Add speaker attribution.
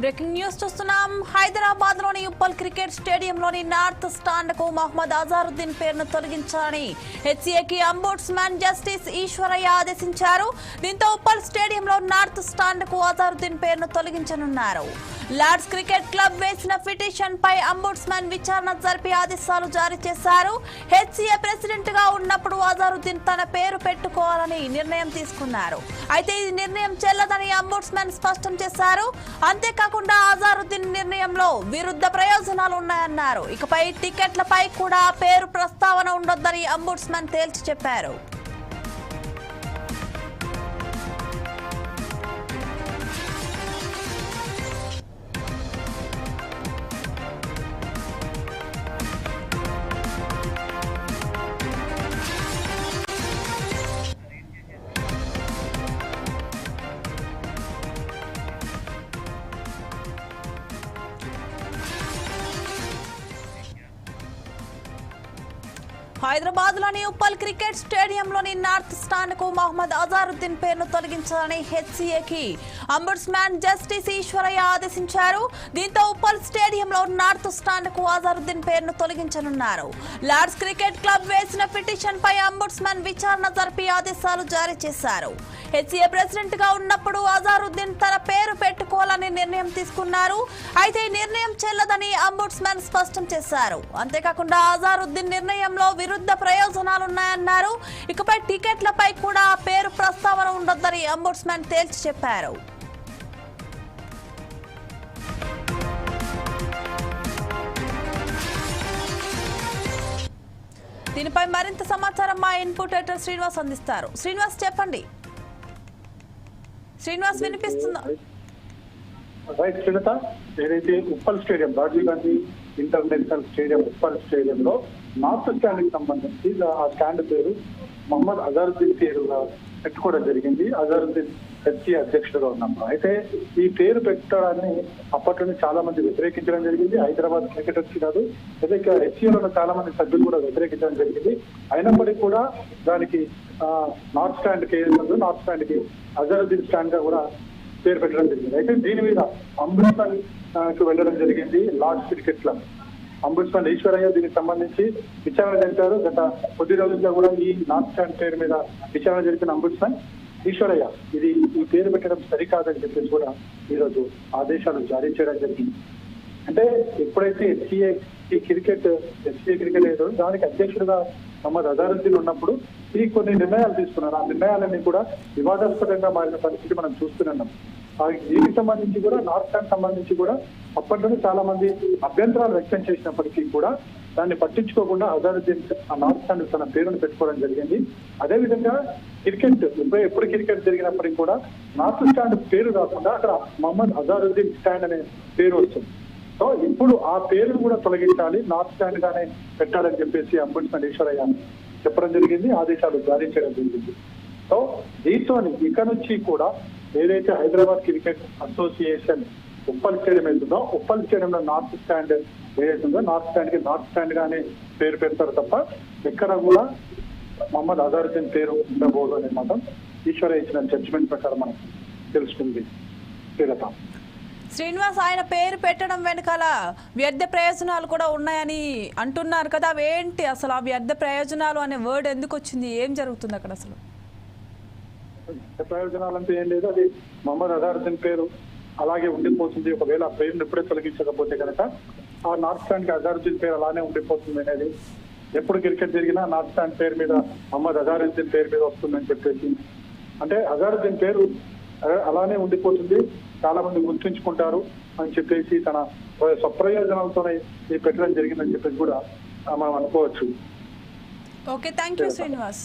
Speaker 1: Breaking news చూస్తున్నాం. హైదరాబాద్లోని Uppal cricket స్టేడియంలోని నార్త్ స్టాండ్కు మహమ్మద్ అజారుద్దీన్ పేరును తొలగించాలని హెచ్ఏకి అంబుడ్స్మాన్ జస్టిస్ ఈశ్వరయ్య ఆదేశించారు. దీంతో ఉప్పల్ స్టేడియంలో నార్త్ స్టాండ్కు అజారుద్దీన్ పేరును తొలగించనున్నారు. లార్డ్స్ క్రికెట్ క్లబ్ వేసిన పిటిషన్ పై అంబుడ్స్మాన్ విచారణ జరిపి ఆదేశాలు జారీ చేశారు. హెచ్సిఏ ప్రెసిడెంట్గా ఉన్నప్పుడు అజారుద్దీన్ తన పేరు పెట్టుకోవాలని నిర్ణయం తీసుకున్నారు. అయితే ఈ నిర్ణయం చెల్లదని అంబుడ్స్మెన్ స్పష్టం చేశారు. అంతేకాదు అంతేకాకుండా ఆజారుద్దీన్ నిర్ణయంలో విరుద్ధ ప్రయోజనాలు ఉన్నాయన్నారు. ఇకపై టికెట్లపై కూడా పేరు ప్రస్తావన ఉండొద్దని అంబుడ్స్మన్ తేల్చి చెప్పారు. హైదరాబాద్లోని ఉప్పల్ క్రికెట్ స్టేడియంలోని నార్త్ స్టాండ్కు మహమ్మద్ అజారుద్దీన్ పేరును తొలగించాలని హెచ్సిఏకి అంబుడ్స్మాన్ జస్టిస్ ఈశ్వరయ్య ఆదేశించారు. దీంతో ఉప్పల్ స్టేడియంలో నార్త్ స్టాండ్కు అజారుద్దీన్ పేరును తొలగించనున్నారు. లార్డ్స్ క్రికెట్ క్లబ్ వేసిన పిటిషన్ పై అంబుడ్స్మాన్ విచారణ జరిపి ఆదేశాలు జారీ చేశారు. హెచ్సిఏ ప్రెసిడెంట్గా ఉన్నప్పుడు అజారుద్దీన్ తన పేరు పెట్టుకోవాలని నిర్ణయం తీసుకున్నారు. అయితే ఈ నిర్ణయం చెల్లదని అంబుడ్స్మాన్ స్పష్టం చేశారు. అంతేకాకుండా అజారుద్దీన్ నిర్ణయంలో విరుద్ధ ప్రయోజనాలున్నాయన్నారు. ఇకపై టికెట్లపై కూడా పేరు ప్రస్తావన ఉండొద్దని అంబుడ్స్మెన్ తేల్చి చెప్పారు. దీనిపై మరింత సమాచారం మా ఇన్పుట్ ఎటర్ శ్రీనివాస్ అందిస్తారు. శ్రీనివాస్ చెప్పండి. శ్రీనివాస్ వినిపిస్తుందా?
Speaker 2: రైట్ శ్రీలత ఏదైతే Uppal stadium Rajiv Gandhi international stadium Uppal స్టేడియంలో నార్త్ స్టాండ్కి సంబంధించి ఆ స్టాండ్ పేరు మహమ్మద్ అజారుద్దీన్ పేరుగా పెట్టుకోవడం జరిగింది. అజారుద్దీన్ హెచ్సి అధ్యక్షుడుగా ఉన్నప్పుడు అయితే ఈ పేరు పెట్టడాన్ని అప్పట్లోనే చాలా మంది వ్యతిరేకించడం జరిగింది. హైదరాబాద్ క్రికెటర్స్ కాదు అయితే ఇక్కడ హెచ్సిలో చాలా మంది సభ్యులు కూడా వ్యతిరేకించడం జరిగింది. అయినప్పటికీ కూడా దానికి నార్త్ స్టాండ్కి నార్త్ స్టాండ్కి అజరుద్దీన్ స్టాండ్గా కూడా పేరు పెట్టడం జరిగింది. అయితే దీని మీద అంబుడ్స్మన్కు వెళ్ళడం జరిగింది lord cricket club. Ombudsman Eswaraiah దీనికి సంబంధించి విచారణ జరిపారు. గత కొద్ది రోజులుగా కూడా ఈ నార్త్ స్టాండ్ పేరు మీద విచారణ జరిపిన అంబుడ్స్మన్ ఈశ్వరయ్య ఇది ఈ పేరు పెట్టడం సరికాదని చెప్పేసి కూడా ఈరోజు ఆదేశాలు జారీ చేయడం జరిగింది. అంటే ఎప్పుడైతే ఎస్సీఏ ఈ క్రికెట్ ఎస్సీఏ క్రికెట్ ఏదో దానికి అధ్యక్షుడిగా మహమ్మద్ అజారుద్దీన్ ఉన్నప్పుడు ఈ కొన్ని నిర్ణయాలు తీసుకున్నారు. ఆ నిర్ణయాలన్నీ కూడా వివాదాస్పదంగా మారిన పరిస్థితి మనం చూస్తున్నాం. ఆ దీనికి సంబంధించి కూడా నార్త్ స్టాండ్ సంబంధించి కూడా అప్పట్లోనే చాలా మంది అభ్యంతరాలు వ్యక్తం చేసినప్పటికీ కూడా దాన్ని పట్టించుకోకుండా అజారుద్దీన్ ఆ నార్త్ స్టాండ్ తన పేరును పెట్టుకోవడం జరిగింది. అదేవిధంగా క్రికెట్ ఎప్పుడు ఎప్పుడు క్రికెట్ జరిగినప్పటికీ కూడా నార్త్ స్టాండ్ పేరు కాకుండా అక్కడ మహమ్మద్ అజారుద్దీన్ స్టాండ్ అనే పేరు వస్తుంది. సో ఇప్పుడు ఆ పేరును కూడా తొలగించాలి నార్త్ స్టాండ్ గానే పెట్టాలని చెప్పేసి అంబుడ్స్మన్ ఈశ్వరయ్య చెప్పడం జరిగింది ఆదేశాలు జారీ చేయడం జరిగింది. సో దీంతో ఇక నుంచి కూడా ఏదైతే Hyderabad cricket association Uppal stadium వెళ్తుందో ఉప్పల్ స్టేడియంలో నార్త్ స్టాండ్ ఏదైతుందో నార్త్ స్టాండ్కి నార్త్ స్టాండ్ గానే పేరు పెడతారు తప్ప ఎక్కడ కూడా మహమ్మద్ అజారుద్దీన్ పేరు ఉండబోదు అనే మాత్రం ఈశ్వర ఇచ్చిన జడ్జిమెంట్ ప్రకారం మనం తెలుసుకుంది శ్రీలత.
Speaker 1: శ్రీనివాస్ ఆయన పేరు పెట్టడం వెనకాల వ్యర్థ ప్రయోజనాలు కూడా ఉన్నాయని అంటున్నారు కదా. అవేంటి అసలు ఆ వ్యర్థ ప్రయోజనాలు అనే వర్డ్ ఎందుకు వచ్చింది? ఏం జరుగుతుంది అక్కడ అసలు?
Speaker 2: ప్రయోజనాలు అంటే ఏం లేదు. అది మహమ్మద్ అజారుద్దీన్ పేరు. అలాగే ఉండిపోతుంది. ఒకవేళ ఆ పేరును ఎప్పుడే తొలగించకపోతే కనుక ఆ నార్త్ స్టాండ్కి అజారుద్దీన్ పేరు అలానే ఉండిపోతుంది అనేది ఎప్పుడు క్రికెట్ జరిగినా నార్త్ స్టాండ్ పేరు మీద మహమ్మద్ అజారుద్దీన్ పేరు మీద వస్తుందని చెప్పేసి. అంటే అజారుద్దీన్ పేరు అలానే ఉండిపోతుంది. చాలా మంది గుర్తుంచుకుంటారు అని చెప్పేసి తన స్వప్రయోజనాలతోనే ఇది పెట్టడం జరిగిందని చెప్పేసి కూడా మనం అనుకోవచ్చు.
Speaker 1: Okay thank you Srinivas